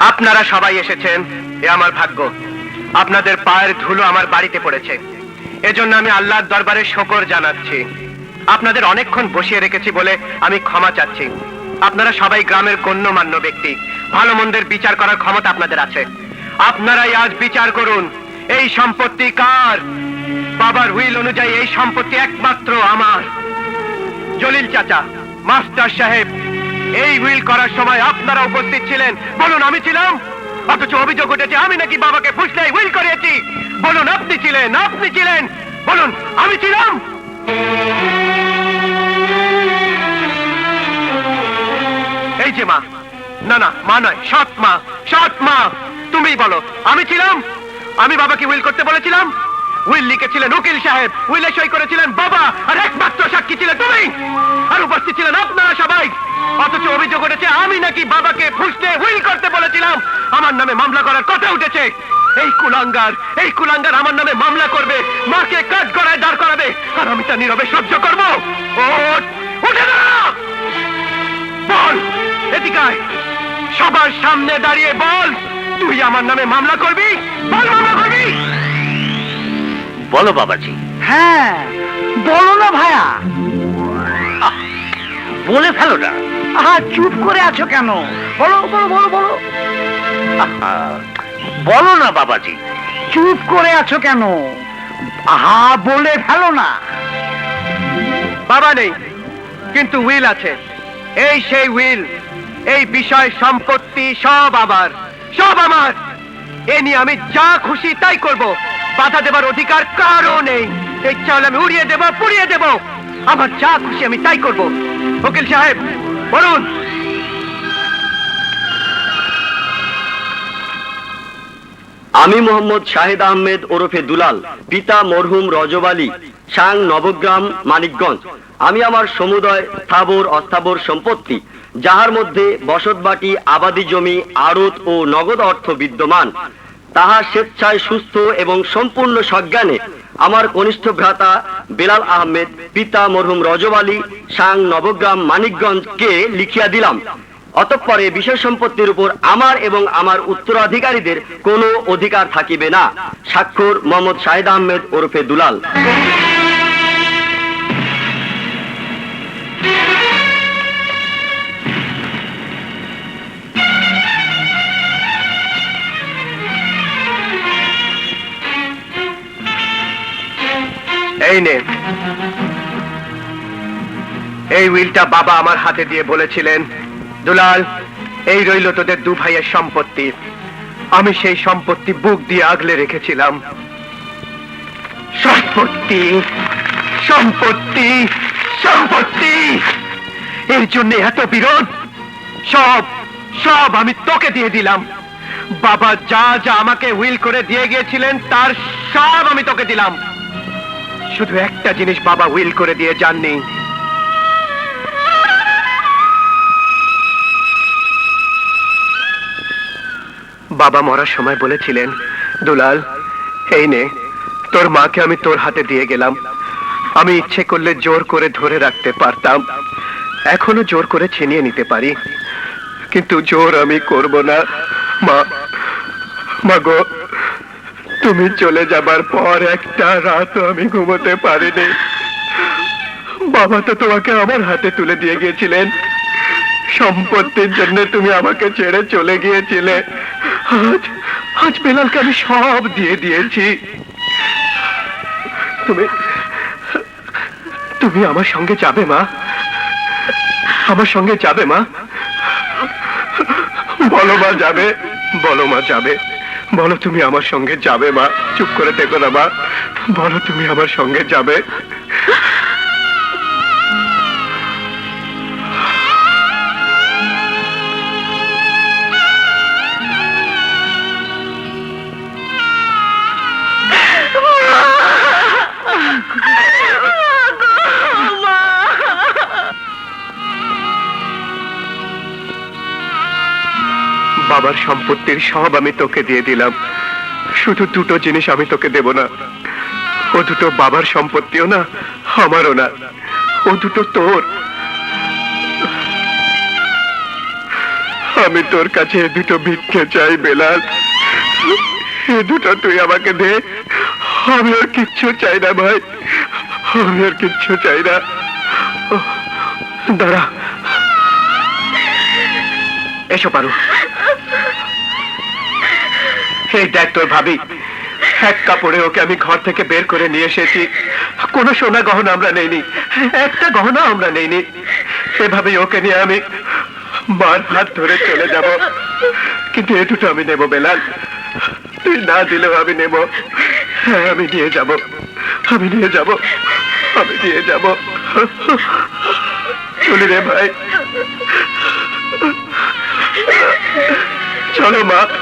আপনারা সবাই এসেছেন, এ আমার ভাগ্য। আপনাদের পায়ের ধুলো আমার বাড়িতে পড়েছে। এজন্য আমি আল্লাহর দরবারে শকর জানাচ্ছি। আপনাদের অনেকক্ষণ বসিয়ে রেখেছি বলে আমি ক্ষমা চাচ্ছি। আপনারা সবাই গ্রামের গণ্যমান্য ব্যক্তি। ভালো মন্দের বিচার করার ক্ষমতা আপনাদের আছে। আপনারাই আজ বিচার করুন, এই সম্পত্তি কার? বাবার হুইল অনুযায়ী এই সম্পত্তি একমাত্র আমার। জলিল চাচা, মাস্টার সাহেব এই হুইল করার সময় আপনারা উপস্থিত ছিলেন। বলুন, আমি ছিলাম? অথচ অভিযোগ উঠেছে, আমি নাকি বাবাকে ফুসলে হুইল করিয়েছি। বলুন, আপনি ছিলেন আপনি ছিলেন। বলুন, আমি ছিলাম? এই যে মা। না না, মা নয়, সৎ মা সৎ মা। তুমি বলো, আমি ছিলাম? আমি বাবাকে উইল করতে বলেছিলাম? উইল লিখেছিলেন উকিল সাহেব উইলে সই করেছিলেন বাবা, আর একমাত্র সাক্ষী ছিলে তুমি। আর উপস্থিত ছিলেন আপনারা সবাই। অথচ অভিযোগ উঠেছে আমি নাকি বাবাকে ফুসতে উইল করতে বলেছিলাম। আমার নামে মামলা করার কথা উঠেছে। এই কুলাঙ্গার এই কুলাঙ্গার আমার নামে মামলা করবে। মাকে কাজ গড়ায় দাঁড় করাবে। আর আমি তা নীরবে সহ্য করব। উঠে দাঁড়া! বল এদিকে আয়। সবার সামনে দাঁড়িয়ে বল তুই আমার নামে মামলা করবি? বল মামলা করবি? বলো বাবাজি। হ্যাঁ বলো না ভাইয়া বলে ফেলো না। আহা চুপ করে আছো কেন? বলো বলো বলো বলো। বলো না বাবাজি। চুপ করে আছো কেন? আহা বলে ফেলো না। বাবা নেই কিন্তু উইল আছে। এই সেই উইল এই বিষয় সম্পত্তি সব আমার সব আমার। এ নিয়ে আমি যা খুশি তাই করব। বাধা দেবার অধিকার কারও নেই। এই চাল আমি উড়িয়ে দেব পুড়িয়ে দেব। আমার যা খুশি আমি তাই করব। উকিল সাহেব, বলুন। আমি মোহাম্মদ শাহিদ আহমেদ ওরফে দুলাল, পিতা মরহুম রজব আলী, সাং নবগ্রাম, মানিকগঞ্জ। আমি আমার সমুদয় স্থাবর, অস্থাবর সম্পত্তি, যাহার মধ্যে বসতবাটি, আবাদি জমি, আড়ত ও নগদ অর্থ বিদ্যমান, তাহা স্বেচ্ছায় সুস্থ এবং সম্পূর্ণ সজ্ঞানে আমার কনিষ্ঠ ভ্রাতা বেলাল আহমেদ, পিতা মরহুম রজব আলী, সাং নবগ্রাম মানিকগঞ্জকে লিখিয়া দিলাম। অতঃপরে বিশেষ সম্পত্তির উপর আমার এবং আমার উত্তরাধিকারীদের কোনো অধিকার থাকিবে না। স্বাক্ষর মোহাম্মদ শাহিদ আহমেদ ওরফে দুলাল। এই উইলটা বাবা আমার হাতে দিয়ে বলেছিলেন, দুলাল, এই রইল তোদের দু ভাইয়ের সম্পত্তি। আমি সেই সম্পত্তি বুক দিয়ে আগলে রেখেছিলাম। সম্পত্তি সম্পত্তি সম্পত্তি। এর জন্য এত বিরোধ, সব সব আমি তোকে দিয়ে দিলাম। বাবা যা যা আমাকে উইল করে দিয়ে গিয়েছিলেন, তার সব আমি তোকে দিলাম। শুধু একটা জিনিস বাবা উইল করে দিয়ে যাননি। বাবা মরার সময় বলেছিলেন, দুলাল, এই নে, তোর মাকে আমি তোর হাতে দিয়ে গেলাম। আমি ইচ্ছে করলে জোর করে ধরে রাখতে পারতাম। এখনও জোর করে ছিনিয়ে নিতে পারি। কিন্তু জোর আমি করব না। মা মা গো তুমি চলে যাবার পর একটা রাত আমি ঘুমোতে পারিনি। বাবা তো তোমাকে আমার হাতে তুলে দিয়ে গিয়েছিলেন। সম্পত্তির জন্য তুমি আমাকে ছেড়ে চলে গিয়েছিলে। আজ আজ বেলালকে আমি সব দিয়ে দিয়েছি। তুমি তুমি আমার সঙ্গে যাবে মা। আমার সঙ্গে যাবে মা। বলো মা যাবে, বলো মা যাবে। বলো তুমি আমার সঙ্গে যাবে মা? চুপ করে দেখো না মা। বলো তুমি আমার সঙ্গে যাবে। বাবার সম্পত্তির সব আমি তোকে দিয়ে দিলাম। শুধু দুটো জিনিস আমি তোকে দেব না। ও দুটো বাবার সম্পত্তিও না, আমারও না। ও দুটো তোর। আমি তোর কাছে দুটো ভিক্ষে চাই, বেলাল। এ দুটো তুই আমাকে দে। আমি আর কিচ্ছু চাই না, ভাই। আমি আর কিচ্ছু চাই না। দাঁড়া। এসো পারু এই দেখ তোর ভাবি। এক কাপড়ে ওকে আমি ঘর থেকে বের করে নিয়ে এসেছি। কোনো সোনা গহনা আমরা নেইনি। একটা গহনা আমরা নেইনি। এভাবেই ওকে নিয়ে আমি মার হাত ধরে চলে যাব। কিন্তু এ দুটো আমি নেব বেলাল। তুই না দিলেও আমি নেব। হ্যাঁ আমি নিয়ে যাব। আমি নিয়ে যাব। আমি নিয়ে যাব। চলি রে ভাই। চলো মা।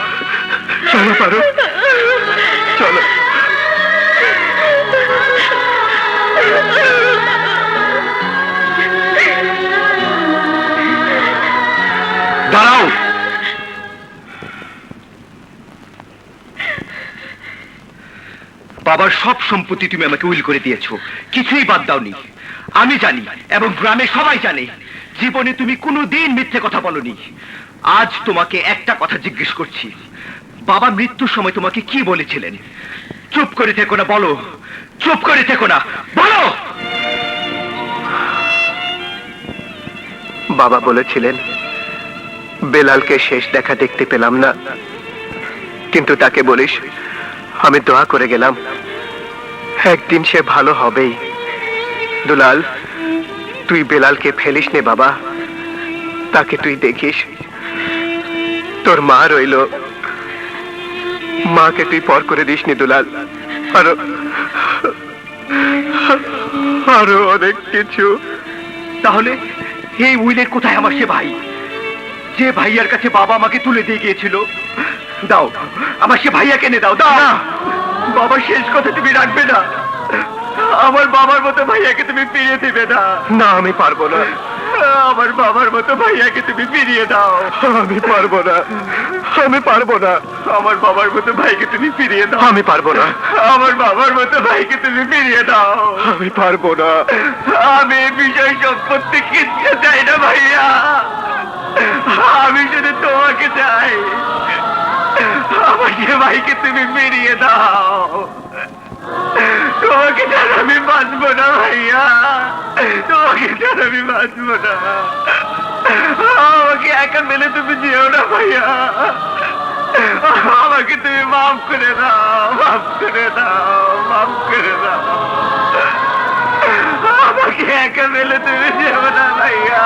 চলো পারো। চলো। দাঁড়াও। বাবার সব সম্পত্তি তুমি আমাকে উইল করে দিয়েছ। কিছুই বাদ দাওনি। আমি জানি এবং গ্রামে সবাই জানে, জীবনে তুমি কোনো দিন মিথ্যে কথা বলনি। আজ তোমাকে একটা কথা জিজ্ঞেস করছি। বাবা মৃত্যুর সময় তোমাকে কি বলেছিলেন? চুপ করে থেকো না, বলো। চুপ করে থেকো না, বলো! বাবা বলেছিলেন, বেলালকে শেষ দেখা দেখতে পেলাম না। কিন্তু তাকে বলিস, আমি দোয়া করে গেলাম। একদিন সে ভালো হবেই। দুলাল, তুই বেলালকে ফেলিস নে বাবা। তাকে তুই দেখিস। তোর মা রইল মাকে তুই পর করে দিস নি দুলাল। আরও আরও অনেক কিছু। তাহলে এই উইলের কোথায় আমার সে ভাই? যে ভাইয়ার কাছে বাবা আমাকে তুলে দিয়ে গিয়েছিল। দাও আমার সে ভাইয়া কেনে দাও দাও। বাবার শেষ কথা তুমি রাখবে না। আমার বাবার মতো ভাইয়াকে তুমি ফিরিয়ে দিবে না। না আমি পারব না। আমার বাবার মতো ভাইয়াকে তুমি ফিরিয়ে দাও। আমি পারব না। আমি পারব না। আমার বাবার মতো ভাইকে তুমি ফিরিয়ে দাও। আমি পারব না। আমার বাবার মতো ভাইকে তুমি ফিরিয়ে দাও। আমি পারব না। আমি বিষয় সম্পত্তি কিনতে চাই না ভাইয়া। আমি শুধু তোমাকে চাই। আমাকে ভাইকে তুমি ফিরিয়ে দাও। তোমাকে ছাড়া আমি বাঁচবো না ভাইয়া তোমাকে ছাড়া আমি বাঁচবো না আমাকে একা মেলে তুমি যেও না ভাইয়া আমাকে তুমি মাফ করে দাও মাফ করে দাও মাফ করে দাও আমাকে একা মেলে তুমি যেও না ভাইয়া